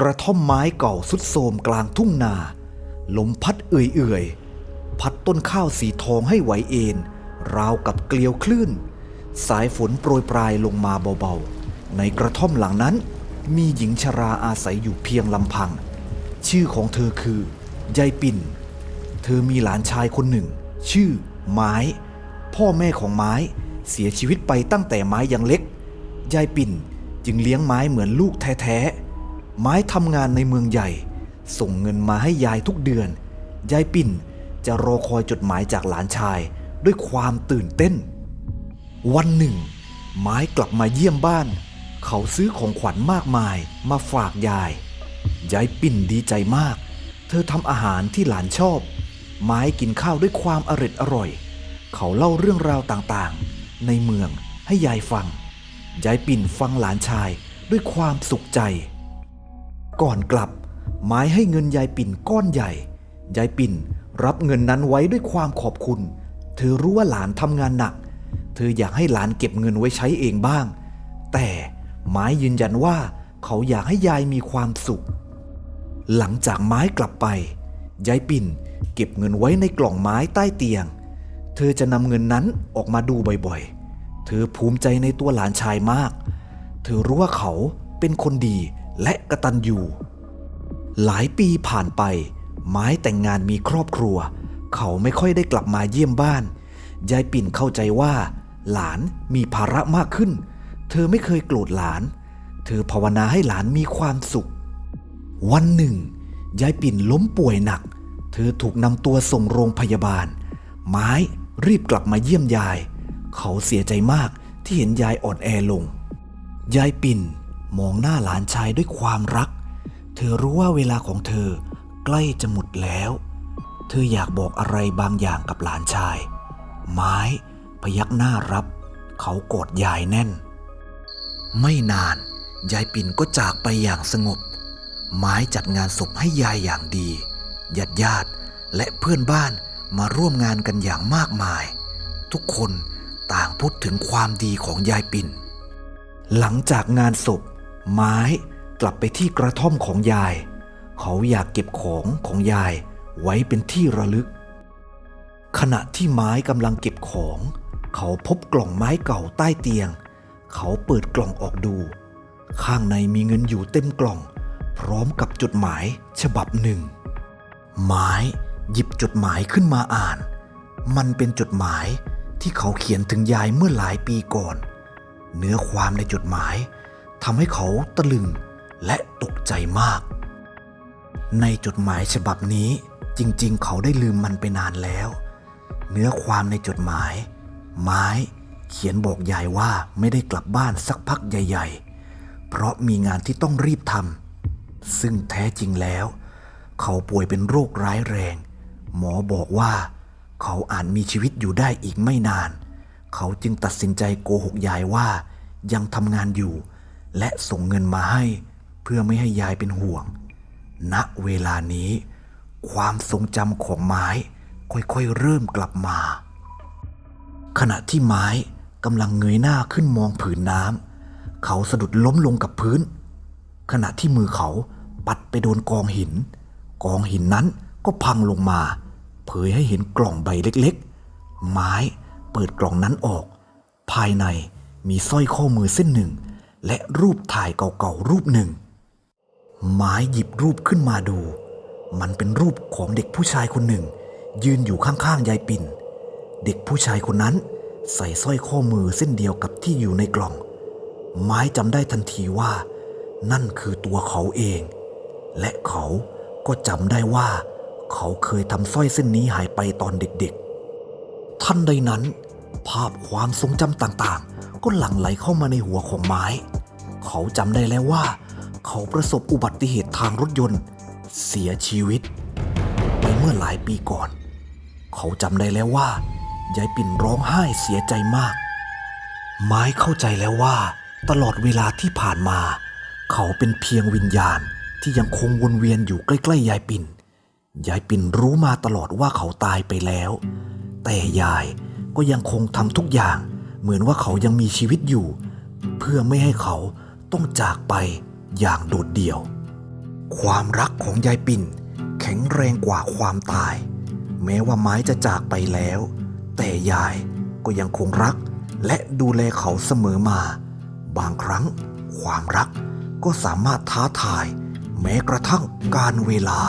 กระท่อมไม้เก่าสุดโทมกลางทุ่งนา ลมพัดเอื่อยๆ พัดต้นข้าวสีทองให้ไหวเอ็น ราวกับเกลียวคลื่น สายฝนโปรยปลายลงมาเบาๆ ในกระท่อมหลังนั้น มีหญิงชราอาศัยอยู่เพียงลำพัง ชื่อของเธอคือยายปิ่น เธอมีหลานชายคนหนึ่ง ชื่อ ไม้ พ่อแม่ของไม้เสียชีวิตไปตั้งแต่ไม้ยังเล็ก ยายปิ่นจึงเลี้ยงไม้เหมือนลูกแท้ๆ ไม้ทำงานในเมืองใหญ่ ส่งเงินมาให้ยายทุกเดือน ยายปิ่นจะรอคอยจดหมายจากหลานชายด้วยความตื่นเต้น วันหนึ่ง ไม้กลับมาเยี่ยมบ้าน เขาซื้อของขวัญมากมายมาฝากยาย ยายปิ่นดีใจมาก เธอทำอาหารที่หลานชอบ ไม้กินข้าวด้วยความอร็ดอร่อย เขาเล่าเรื่องราวต่างๆ ในเมืองให้ยายฟัง ยายปิ่นฟังหลานชายด้วยความสุขใจ ก่อนกลับไม้ให้เงินยายปิ่นก้อนใหญ่ ยายปิ่นรับเงินนั้นไว้ด้วยความขอบคุณ เธอรู้ว่าหลานทำงานหนัก เธออยากให้หลานเก็บเงินไว้ใช้เองบ้าง แต่ไม้ยืนยันว่าเขาอยากให้ยายมีความสุข หลังจากไม้กลับไป ยายปิ่นเก็บเงินไว้ในกล่องไม้ใต้เตียง เธอจะนำเงินนั้นออกมาดูบ่อยๆ เธอภูมิใจในตัวหลานชายมาก เธอรู้ว่าเขาเป็นคนดี และกระตันยูหลายปีผ่านไป ไม้แต่งงานมีครอบครัว เขาไม่ค่อยได้กลับมาเยี่ยมบ้าน ยายปิ่นเข้าใจว่า หลานมีภาระมากขึ้น เธอไม่เคยโกรธหลาน เธอภาวนาให้หลานมีความสุข วันหนึ่ง ยายปิ่นล้มป่วยหนัก เธอถูกนำตัวส่งโรงพยาบาล ไม้รีบกลับมาเยี่ยมยาย เขาเสียใจมากที่เห็นยายอ่อนแอลง ยายปิ่น มองหน้าหลานชายด้วยความรัก เธอรู้ว่าเวลาของเธอใกล้จะหมดแล้ว เธออยากบอกอะไรบางอย่างกับหลานชาย ไม้พยักหน้ารับ เขากอดยายแน่น ไม่นานยายปิ่นก็จากไปอย่างสงบ ไม้จัดงานศพให้ยายอย่างดีญาติญาติและเพื่อนบ้านมาร่วมงานกันอย่างมากมาย ทุกคนต่างพูดถึงความดีของยายปิ่น หลังจากงานศพ ไม้กลับไปที่กระท่อมของยาย เขาอยากเก็บของของยายไว้เป็นที่ระลึก ขณะที่ไม้กำลังเก็บของ เขาพบกล่องไม้เก่าใต้เตียง เขาเปิดกล่องออกดู ข้างในมีเงินอยู่เต็มกล่อง พร้อมกับจดหมายฉบับหนึ่ง ไม้หยิบจดหมายขึ้นมาอ่าน มันเป็นจดหมายที่เขาเขียนถึงยายเมื่อหลายปีก่อน เนื้อความในจดหมาย ทำให้เขาตะลึงและตกใจมาก ในจดหมายฉบับนี้จริงๆ เขาได้ลืมมันไปนานแล้ว เนื้อความในจดหมาย ไม้เขียนบอกยายว่าไม่ได้กลับบ้านสักพักใหญ่ๆ เพราะมีงานที่ต้องรีบทำซึ่งแท้จริงแล้ว เขาป่วยเป็นโรคร้ายแรง หมอบอกว่า เขาอาจมีชีวิตอยู่ได้อีกไม่นาน เขาจึงตัดสินใจโกหกยายว่ายังทำงานอยู่ และส่งเงินมาให้ เพื่อไม่ให้ยายเป็นห่วง ณ เวลานี้ ความทรงจำของไม้ค่อยๆเริ่มกลับมา ขณะที่ไม้กำลังเงยหน้าขึ้นมองผืนน้ำเขาสะดุดล้มลงกับพื้น ขณะที่มือเขาปัดไปโดนกองหิน กองหินนั้นก็พังลงมา เผยให้เห็นกล่องใบเล็กๆ ไม้เปิดกล่องนั้นออก ภายในมีสร้อยข้อมือเส้นหนึ่ง และรูปถ่ายเก่าๆรูปหนึ่งไม้หยิบรูปขึ้นมาดู มันเป็นรูปของเด็กผู้ชายคนหนึ่ง ยืนอยู่ข้างๆยายปิ่น เด็กผู้ชายคนนั้น ใส่สร้อยข้อมือเส้นเดียวกับที่อยู่ในกล่อง ไม้จำได้ทันทีว่า นั่นคือตัวเขาเอง และเขาก็จำได้ว่า เขาเคยทำสร้อยเส้นนี้หายไปตอนเด็กๆ ทันใดนั้น ภาพความทรงจำต่างๆ ก็หลั่งไหลเข้ามาในหัวของไม้ เขาจำได้แล้วว่า เขาประสบอุบัติเหตุทางรถยนต์ เสียชีวิต ไปเมื่อหลายปีก่อน เขาจำได้แล้วว่ายายปิ่นร้องไห้เสียใจมาก ไม้เข้าใจแล้วว่า ตลอดเวลาที่ผ่านมา เขาเป็นเพียงวิญญาณที่ยังคงวนเวียนอยู่ใกล้ๆยายปิ่นยายปิ่นรู้มาตลอดว่าเขาตายไปแล้ว แต่ยาย ก็ยังคงทำทุกอย่าง เหมือนว่าเขายังมีชีวิตอยู่ เพื่อไม่ให้เขาต้องจากไปอย่างโดดเดี่ยว ความรักของยายปิ่น แข็งแรงกว่าความตาย แม้ว่าไม้จะจากไปแล้ว แต่ยายก็ยังคงรัก และดูแลเขาเสมอมา บางครั้ง ความรักก็สามารถท้าทาย แม้กระทั่งการเวลา